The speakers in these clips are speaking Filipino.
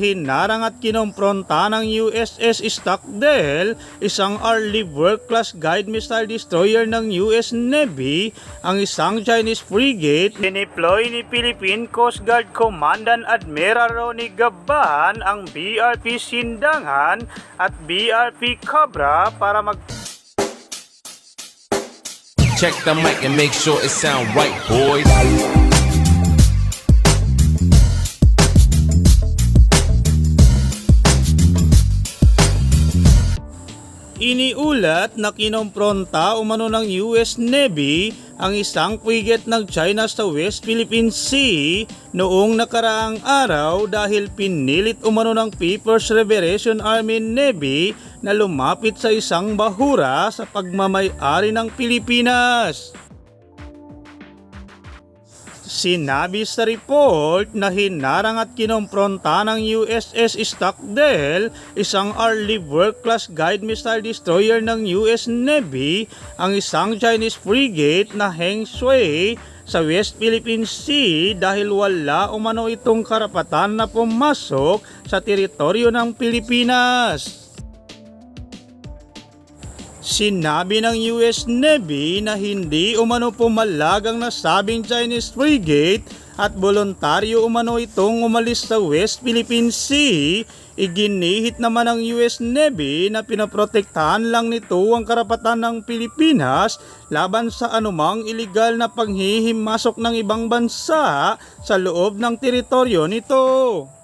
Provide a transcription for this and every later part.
Hinarang at kinompronta ng USS Stockdale, isang early world-class guide missile destroyer ng US Navy, ang isang Chinese frigate. Dineploy ni Philippine Coast Guard Commandant Admiral Ronnie Gaban ang BRP Sindangan at BRP Cobra para mag Check the mic and make sure it sound right, boys. Iniulat na kinompronta umano ng US Navy ang isang frigate ng China sa West Philippine Sea noong nakaraang araw dahil pinilit umano ng People's Liberation Army Navy na lumapit sa isang bahura sa pagmamay-ari ng Pilipinas. Sinabi sa report na hinarang at kinompronta ng USS Stockdale, isang early world-class guide missile destroyer ng US Navy, ang isang Chinese frigate na Heng Shui sa West Philippine Sea dahil wala umano itong karapatan na pumasok sa teritoryo ng Pilipinas. Sinabi ng US Navy na hindi umano pumalag ang nasabing Chinese frigate at voluntaryo umano itong umalis sa West Philippine Sea. Iginihit naman ng US Navy na pinaprotektahan lang nito ang karapatan ng Pilipinas laban sa anumang ilegal na panghihimasok ng ibang bansa sa loob ng teritoryo nito.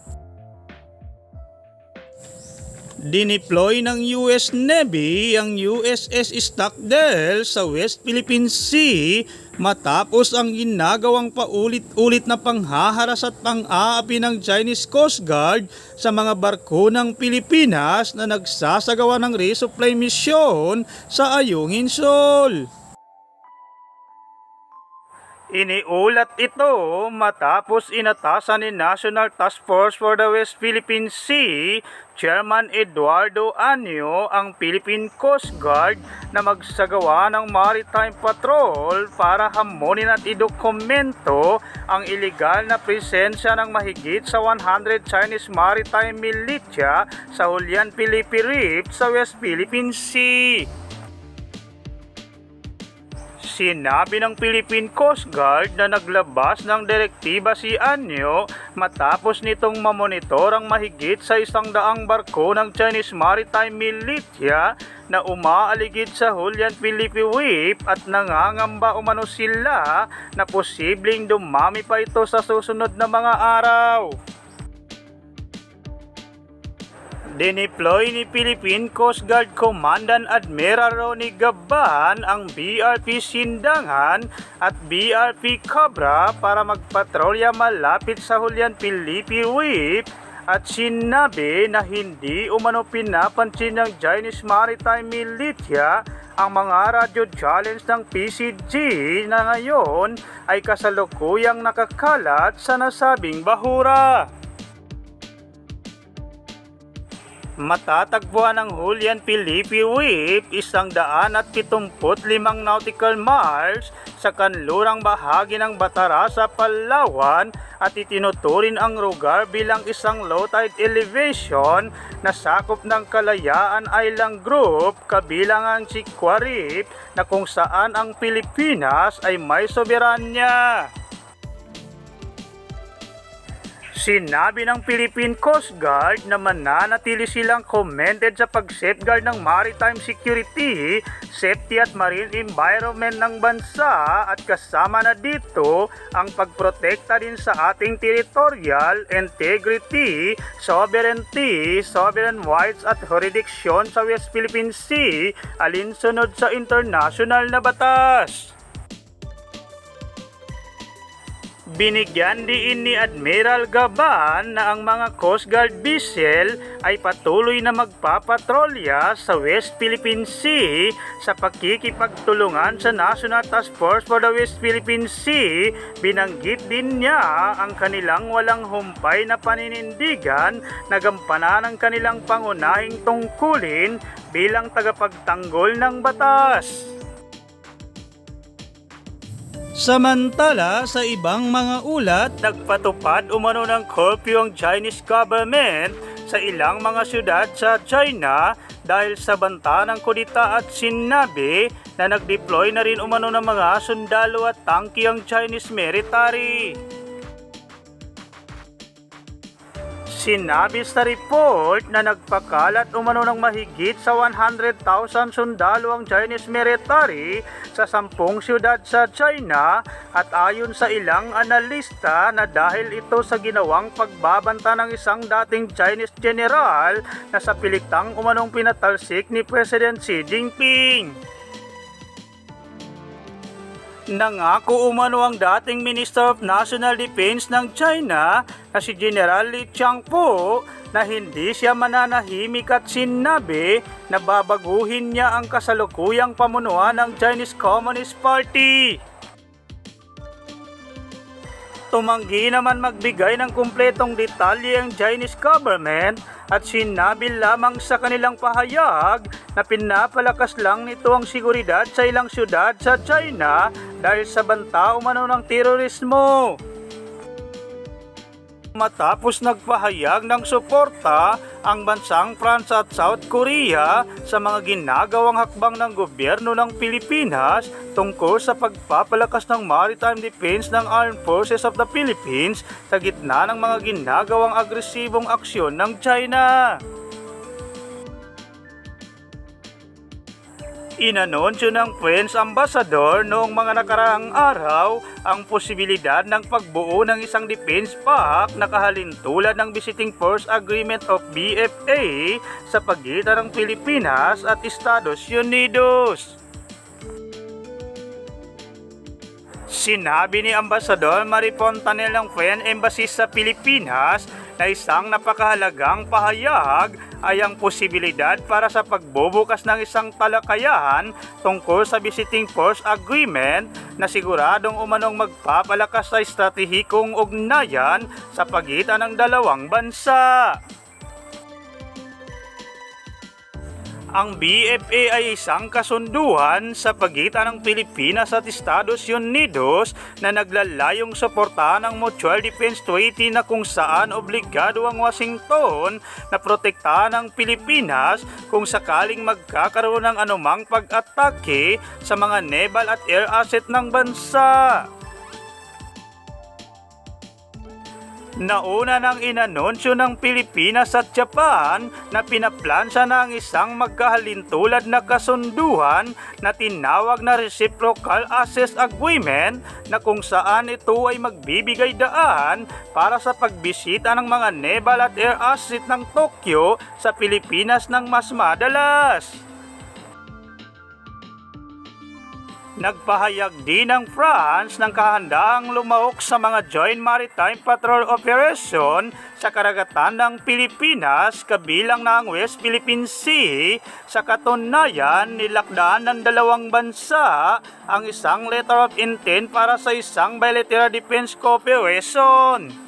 Dineploy ng US Navy ang USS Stockdale sa West Philippine Sea matapos ang ginagawang paulit-ulit na panghaharas at pang-aapi ng Chinese Coast Guard sa mga barko ng Pilipinas na nagsasagawa ng resupply mission sa Ayungin Shoal. Iniulat ito matapos inatasan ni National Task Force for the West Philippine Sea, Chairman Eduardo Anyo ang Philippine Coast Guard na magsagawa ng maritime patrol para hamonin at idokumento ang ilegal na presensya ng mahigit sa 100 Chinese maritime militia sa Julian Pilipi Reef sa West Philippine Sea. Sinabi ng Philippine Coast Guard na naglabas ng direktiba si Anyo matapos nitong mamonitor ang mahigit sa isang daang barko ng Chinese Maritime Militia na umaaligid sa Julian Philippe Reef at nangangamba umano sila na posibleng dumami pa ito sa susunod na mga araw. Dineploy ni Philippine Coast Guard Commandant Admiral Ronnie Gaban ang BRP Sindangan at BRP Cobra para magpatrolya malapit sa Julian Pilipi Reef at sinabi na hindi umano pinapansin ng Chinese Maritime Militia ang mga radio challenge ng PCG na ngayon ay kasalukuyang nakakalat sa nasabing bahura. Matatagpuan ng Julian Pilipi Reef isang daan at pitumput limang nautical miles sa kanlurang bahagi ng Batarasa, Palawan at itinuturin ang lugar bilang isang low tide elevation na sakop ng Kalayaan Island Group kabilang ang Chikwa Reef na kung saan ang Pilipinas ay may soberanya. Sinabi ng Philippine Coast Guard na mananatili silang commended sa pag-safeguard ng maritime security, safety at marine environment ng bansa at kasama na dito ang pagprotekta din sa ating territorial integrity, sovereignty, sovereign rights at jurisdiction sa West Philippine Sea alinsunod sa international na batas. Binigyan diin ni Admiral Gaban na ang mga Coast Guard vessel ay patuloy na magpapatrolya sa West Philippine Sea sa pakikipagtulungan sa National Task Force for the West Philippine Sea. Binanggit din niya ang kanilang walang humpay na paninindigan na gampanan ang kanilang pangunahing tungkulin bilang tagapagtanggol ng batas. Samantala, sa ibang mga ulat, nagpatupad umano ng curfew ang Chinese government sa ilang mga syudad sa China dahil sa banta ng kudita at sinabi na nag-deploy na rin umano ng mga sundalo at tangki ang Chinese military. Sinabi sa report na nagpakalat umano ng mahigit sa 100,000 sundalo ang Chinese military sa sampung siyudad sa China at ayon sa ilang analista na dahil ito sa ginawang pagbabanta ng isang dating Chinese general na sa piliktang umanong pinatalsik ni President Xi Jinping. Nangako umano ang dating Minister of National Defense ng China na si General Li Changpo na hindi siya mananahimik at sinabi na babaguhin niya ang kasalukuyang pamunuan ng Chinese Communist Party. Tumanggi naman magbigay ng kumpletong detalye ang Chinese government at sinabi lamang sa kanilang pahayag na pinapalakas lang nito ang seguridad sa ilang syudad sa China dahil sa banta umano ng terorismo. Matapos nagpahayag ng suporta ang bansang France at South Korea sa mga ginagawang hakbang ng gobyerno ng Pilipinas tungkol sa pagpapalakas ng maritime defense ng Armed Forces of the Philippines sa gitna ng mga ginagawang agresibong aksyon ng China. Inanunsyo ng French Ambassador noong mga nakaraang araw ang posibilidad ng pagbuo ng isang defense pact na kahalintulad ng Visiting Force Agreement of BFA sa pagitan ng Pilipinas at Estados Unidos. Sinabi ni Ambasador Maripon Tanel ng Fren Embassy sa Pilipinas na isang napakahalagang pahayag ay ang posibilidad para sa pagbubukas ng isang talakayahan tungkol sa Visiting Force Agreement na siguradong umanong magpapalakas sa estratehikong ugnayan sa pagitan ng dalawang bansa. Ang BFA ay isang kasunduan sa pagitan ng Pilipinas at Estados Unidos na naglalayong suportahan ang Mutual Defense Treaty na kung saan obligado ang Washington na protektahan ang Pilipinas kung sakaling magkakaroon ng anumang pag-atake sa mga naval at air asset ng bansa. Nauna nang inanunsyo ng Pilipinas at Japan na pinaplansa na ang isang magkahalintulad na kasunduhan na tinawag na Reciprocal Access Agreement na kung saan ito ay magbibigay daan para sa pagbisita ng mga naval at air asset ng Tokyo sa Pilipinas ng mas madalas. Nagpahayag din ng France ng kahandaang lumahok sa mga Joint Maritime Patrol Operation sa karagatan ng Pilipinas kabilang na ang West Philippine Sea. Sa katunayan, nilakdaan ng dalawang bansa ang isang letter of intent para sa isang bilateral defense cooperation.